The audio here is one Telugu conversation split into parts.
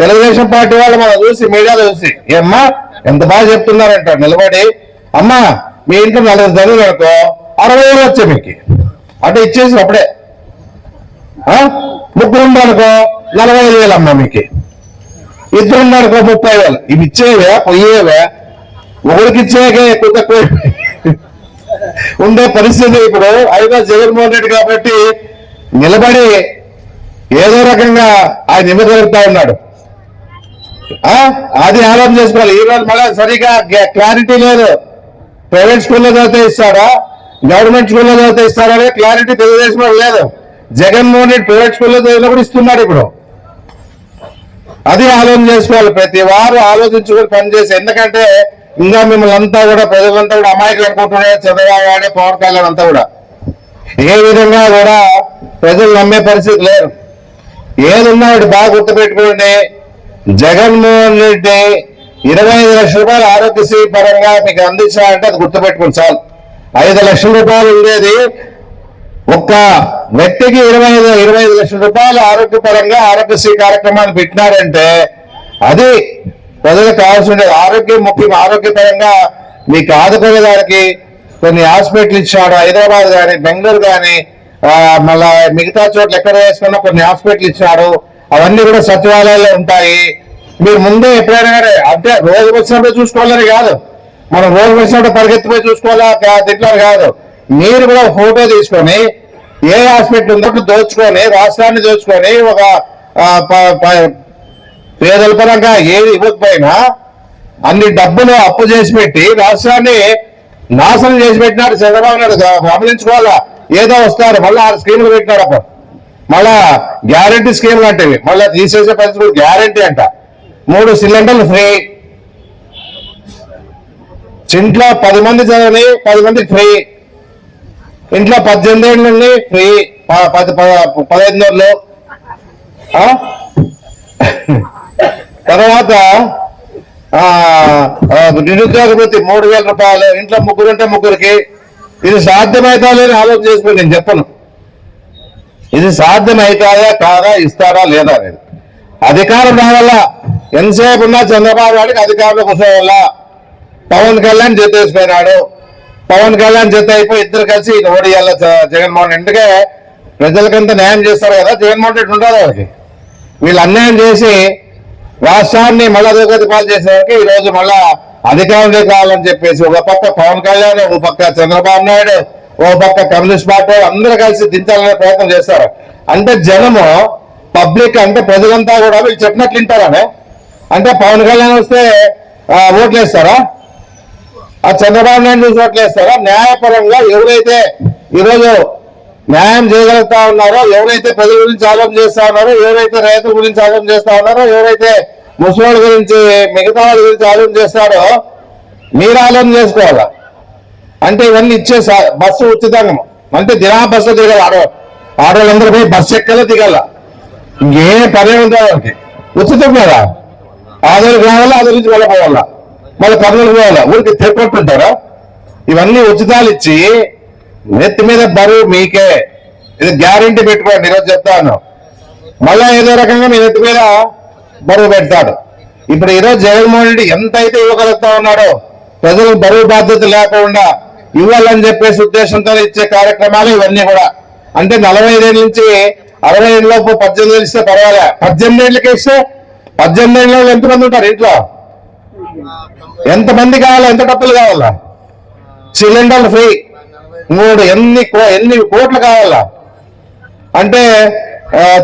తెలుగుదేశం పార్టీ వాళ్ళు మనం చూసి మీడియాలో చూసి ఏమ్మా ఎంత బాగా చెప్తున్నారంట నిలబడి. అమ్మా మీ ఇంట్లో నలభై చదువులు అనుకో అరవై వేలు వచ్చాయి మీకు. అంటే ఇచ్చేసి అప్పుడే. ఆ? ముగ్గురు అనుకో నలభై ఐదు వేలు అమ్మా మీకు. ఇద్దరు అనుకో ముప్పై వేలు. ఇవి ఇచ్చేవే పోయేవే ఒకరికి ఇచ్చేకే ఎక్కువ తక్కువ ఉండే పరిస్థితి ఇప్పుడు అయినా జగన్మోహన్ రెడ్డి కాబట్టి నిలబడి ఏదో రకంగా ఆయన నిమ్మగలుగుతా ఉన్నాడు. అది ఆలోచన చేసుకోవాలి. ఈ రోజు మళ్ళీ సరిగా క్లారిటీ లేదు. ప్రైవేట్ స్కూల్లో చదివితే ఇస్తాడా? గవర్నమెంట్ స్కూల్లో చదివితే ఇస్తారా అనే క్లారిటీ తెలుగుదేశం లేదు. జగన్మోహన్ రెడ్డి ప్రైవేట్ స్కూల్లో కూడా ఇస్తున్నాడు ఇప్పుడు. అది ఆలోచన చేసుకోవాలి. ప్రతి వారు ఆలోచించుకొని పనిచేసి ఎందుకంటే ఇంకా మిమ్మల్ని అంతా కూడా ప్రజలంతా కూడా అమాయకులు అనుకుంటున్నారు చంద్రబాబు పవన్ కళ్యాణ్ అంతా కూడా. ఏ విధంగా కూడా ప్రజలు నమ్మే పరిస్థితి లేరు ఏదున్నా వాడు బాగా గుర్తుపెట్టుకోండి. జగన్మోహన్ రెడ్డి ఇరవై ఐదు లక్షల రూపాయలు ఆరోగ్యశ్రీ పరంగా మీకు అందించాలంటే అది గుర్తుపెట్టుకుని చాలు. ఐదు లక్షల రూపాయలు ఉండేది ఒక్క వ్యక్తికి ఇరవై ఐదు ఇరవై ఐదు లక్షల రూపాయలు ఆరోగ్యపరంగా ఆరోగ్యశ్రీ కార్యక్రమాన్ని పెట్టినారంటే అది ప్రజలకు కావాల్సిన ఆరోగ్యం ముఖ్యం ఆరోగ్యపరంగా మీకు ఆదుకునేదానికి కొన్ని హాస్పిటల్ ఇచ్చాడు. హైదరాబాద్ కానీ బెంగళూరు కానీ మళ్ళా మిగతా చోట్ల ఎక్కడ వేసుకున్నా కొన్ని హాస్పిటల్ ఇచ్చాడు. అవన్నీ కూడా సచివాలయాల్లో ఉంటాయి. మీరు ముందే ఎప్పుడైనా కానీ అంటే రోజు వచ్చినప్పుడు చూసుకోవాలని కాదు. మనం రోజు వచ్చినప్పుడు పరిగెత్తిపోయి చూసుకోవాలా? కా- తిట్లని కాదు. మీరు కూడా ఫోటో తీసుకొని ఏ హాస్పిటల్ ఉందో దోచుకొని రాష్ట్రాన్ని దోచుకొని ఒక పేదల పరంగా ఏది ఇవ్వకపోయినా అన్ని డబ్బులు అప్పు చేసి పెట్టి రాష్ట్రాన్ని నాశనం చేసి పెట్టినాడు చంద్రబాబు నాయుడు. గమనించుకోవాలా ఏదో వస్తారు. మళ్ళీ ఆరు స్కీములు పెట్టినారు అప్పుడు. మళ్ళా గ్యారంటీ స్కీమ్ లాంటివి. మళ్ళీ తీసేసే పరిస్థితి గ్యారంటీ అంట. మూడు సిలిండర్లు ఫ్రీ. ఇంట్లో పది మంది చదవని పది మంది ఫ్రీ. ఇంట్లో పద్దెనిమిది ఏళ్ళు ఫ్రీ. ప- పది పదహైదు నెలలు తర్వాత నిరుద్యోగ వృత్తి మూడు వేల రూపాయలు. ఇంట్లో ముగ్గురు ఉంటే ముగ్గురికి. ఇది సాధ్యమైతా లేని ఆలోచన చేసుకుని నేను చెప్పను. ఇది సాధ్యమవుతాయా కాదా ఇస్తారా లేదా అనేది. అధికారం రావాలా? ఎంతసేపు ఉన్నా చంద్రబాబు నాయుడికి అధికారంలో కూర్చోవాల పవన్ కళ్యాణ్ జత వేసిపోయినాడు పవన్ కళ్యాణ్ జత అయిపోయి ఇద్దరు కలిసి ఓడియాల జగన్మోహన్ ఎందుకే ప్రజలకంతా న్యాయం చేస్తారు కదా? జగన్మోహన్ రెడ్డి ఉండాలి వాళ్ళకి వీళ్ళు అన్యాయం చేసి రాష్ట్రాన్ని మళ్ళా దుర్గతి పాలు చేసేవారికి ఈ రోజు మళ్ళా అధికారంలోకి రావాలని చెప్పేసి ఒక పక్క పవన్ కళ్యాణ్ ఒక పక్క చంద్రబాబు నాయుడు ఓ పక్క కమ్యూనిస్ట్ పార్టీ అందరు అందరూ కలిసి దించాలనే ప్రయత్నం చేస్తారు. అంటే జనము పబ్లిక్ అంటే ప్రజలంతా కూడా వీళ్ళు చెప్పినట్లు వింటారనే. అంటే పవన్ కళ్యాణ్ వస్తే ఓట్లు వేస్తారా ఆ చంద్రబాబు నాయుడు చూసి ఓట్లు వేస్తారా న్యాయపరంగా ఎవరైతే ఈరోజు న్యాయం చేయగలుగుతా ఉన్నారో ఎవరైతే ప్రజల గురించి ఆలోచన చేస్తా ఉన్నారో ఎవరైతే రైతుల గురించి ఆలోచన చేస్తా ఉన్నారో ఎవరైతే ముసలి గురించి మిగతా వాళ్ళ గురించి ఆలోచన చేస్తారో మీరు ఆలోచన చేసుకోవాలా? అంటే ఇవన్నీ ఇచ్చే బస్సు ఉచితంగా. అంటే దినా బస్సులో దిగాలి ఆడో ఆడవాళ్ళందరూ పోయి బస్సు ఎక్కాల దిగాల. ఇంకే పని ఉంటుంది వాళ్ళకి. ఉచితం కదా. ఆదరికి కావాలా ఆదరి నుంచి వెళ్ళపోవాలా మళ్ళీ కర్నూలు పోవాలా. ఊరికి తెప్పట్టుంటారా ఇవన్నీ ఉచితాలు ఇచ్చి నెత్తి మీద బరువు మీకే. ఇది గ్యారంటీ పెట్టుకోండి ఈరోజు చెప్తాను. మళ్ళా ఏదో రకంగా మీ నెత్తి మీద బరువు పెడతాడు ఇప్పుడు ఈరోజు జగన్మోహన్ రెడ్డి ఎంత అయితే ఇవ్వగలుగుతా ఉన్నాడో ప్రజలకు బరువు బాధ్యత లేకుండా ఇవ్వాలని చెప్పేసి ఉద్దేశంతో ఇచ్చే కార్యక్రమాలు ఇవన్నీ కూడా. అంటే నలభై ఐదు నుంచి అరవై ఏళ్ళలోపు పద్దెనిమిది ఏళ్ళు ఇస్తే పర్వాలే. పద్దెనిమిది ఏళ్ళకి ఇస్తే పద్దెనిమిది ఏళ్ళ ఎంతమంది ఉంటారు ఇంట్లో? ఎంతమంది కావాలా? ఎంత డబ్బులు కావాలా? సిలిండర్లు ఫ్రీ. మూడు ఎన్ని కో- ఎన్ని కోట్లు కావాలా? అంటే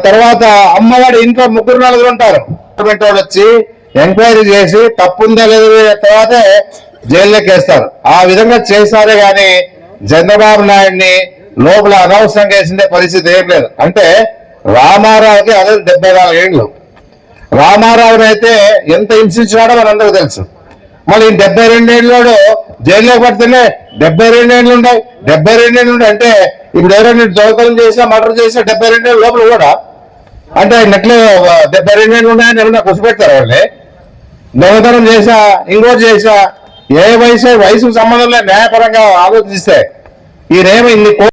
తర్వాత అమ్మవాడి ఇంట్లో ముగ్గురు నలుగురు ఉంటారు. గవర్నమెంట్ వాళ్ళు వచ్చి ఎంక్వైరీ చేసి తప్పుందా లేదు తర్వాతే జైల్లోకి వేస్తారు ఆ విధంగా చేశారే గాని చంద్రబాబు నాయుడిని లోపల అనవసరంగా వేసిందే పరిస్థితి ఏం లేదు. అంటే రామారావుకి అదే డెబ్బై నాలుగు ఏళ్ళు. రామారావుని అయితే ఎంత హింసించాడో మనందరూ తెలుసు. మళ్ళీ ఈ డెబ్బై రెండేళ్ళలో జైల్లో పడితేనే డెబ్బై రెండేళ్ళు ఉన్నాయి డెబ్బై రెండేళ్ళు ఉన్నాయి అంటే ఇప్పుడు ఎవరైనా దొంగతనం చేసినా మర్డర్ చేసినా డెబ్బై రెండేళ్ళు లోపల కూడా. అంటే ఆయన ఎట్లా డెబ్బై రెండేళ్ళు ఉన్నాయని ఎవరైనా కుసిపెడతారు వాళ్ళని దొంగతనం చేసా ఇంకోటి చేసా ఏ వయసు వయసుకు సంబంధం లేదు న్యాయపరంగా ఆలోచిస్తే. ఈయనేమో ఇన్ని